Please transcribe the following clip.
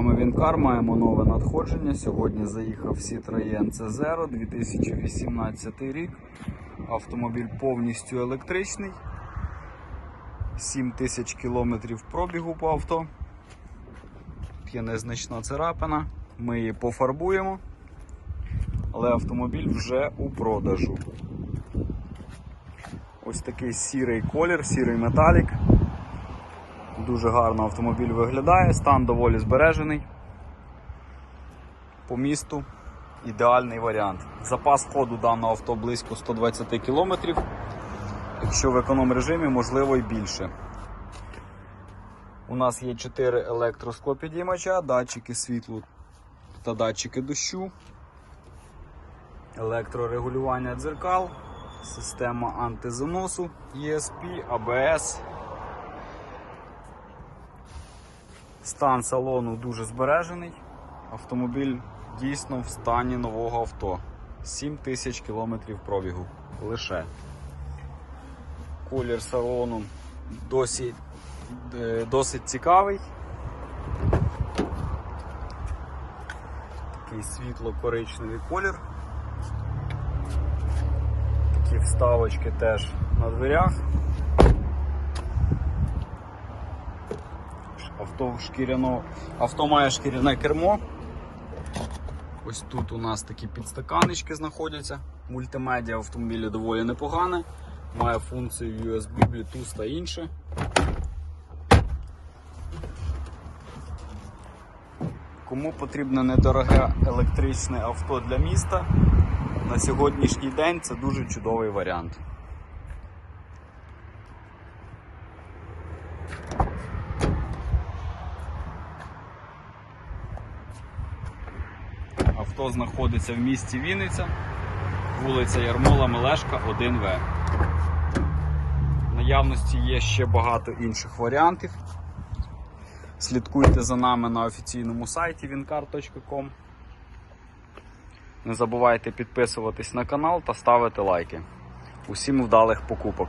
Ми Вінкар маємо нове надходження. Сьогодні заїхав Citroën C0 2018 рік. Автомобіль повністю електричний. 7 тисяч кілометрів пробігу по авто. Є незначна царапина. Ми її пофарбуємо. Але автомобіль вже у продажу. Ось такий сірий колір, сірий металік. Дуже гарно автомобіль виглядає, стан доволі збережений. По місту ідеальний варіант. Запас ходу даного авто близько 120 км. Якщо в економ режимі, можливо і більше. У нас є 4 електросклопідіймача, датчики світлу та датчики дощу, електрорегулювання дзеркал, система антизаносу, ESP, ABS. Стан салону дуже збережений. Автомобіль дійсно в стані нового авто. 7 тисяч кілометрів пробігу лише. Колір салону досить, е, досить цікавий. Такий світло-коричневий колір. Такі вставочки теж на дверях. Авто шкіряно, авто має шкіряне кермо. Ось тут у нас такі підстаканечки знаходяться. Мультимедіа автомобілі доволі непогане. Має функцію USB, Bluetooth та інше. Кому потрібне недороге електричне авто для міста, на сьогоднішній день це дуже чудовий варіант. Авто знаходиться в місті Вінниця, вулиця Ярмола Мелешка, 1В. В наявності є ще багато інших варіантів. Слідкуйте за нами на офіційному сайті wincar.com. Не забувайте підписуватись на канал та ставити лайки. Усім вдалих покупок!